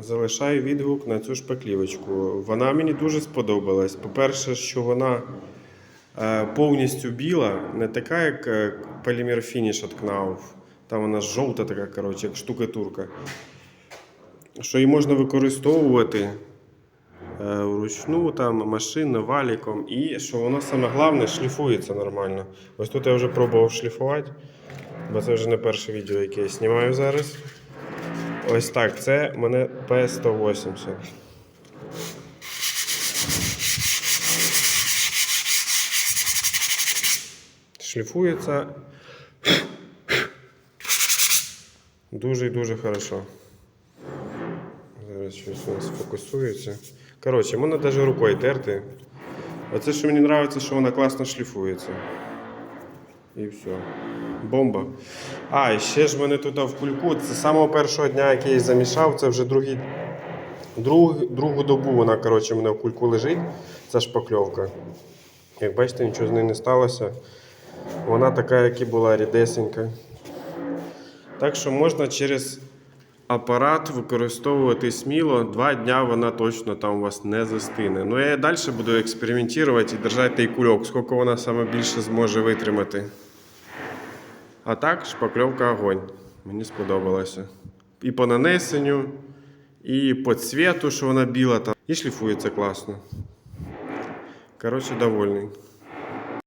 залишаю відгук на цю шпаклівочку. Вона мені дуже сподобалась. По-перше, що вона е, повністю біла, не така, як е, полімер фініш від Knauf. Там вона жовта така, коротше, як штукатурка. Що її можна використовувати е, вручну, там, машинно, валіком. І що воно саме головне, шліфується нормально. Ось тут я вже пробував шліфувати, бо це вже не перше відео, яке я знімаю зараз. Ось так, це мене P180. Шліфується дуже і дуже хорошо. Зараз щось у нас фокусується. Коротше, можна навіть рукою терти. Оце, що мені подобається, що вона класно шліфується. І все. Бомба. А, і ще ж мене тут в кульку. Це з самого першого дня, який я замішав, це вже другий, друг, другу добу вона коротше, мене в кульку лежить. Ця шпакльовка. Як бачите, нічого з нею не сталося. Вона така, як і була рідесенька. Так що можна через апарат використовувати сміло. Два дня вона точно там у вас не застине. Ну я далі буду експериментувати і держати той кульок, скільки вона саме більше зможе витримати. А так, шпакльовка огонь. Мені сподобалося. І по нанесенню, і по цвіту, що вона біла там. І шліфується класно. Коротше, довольний.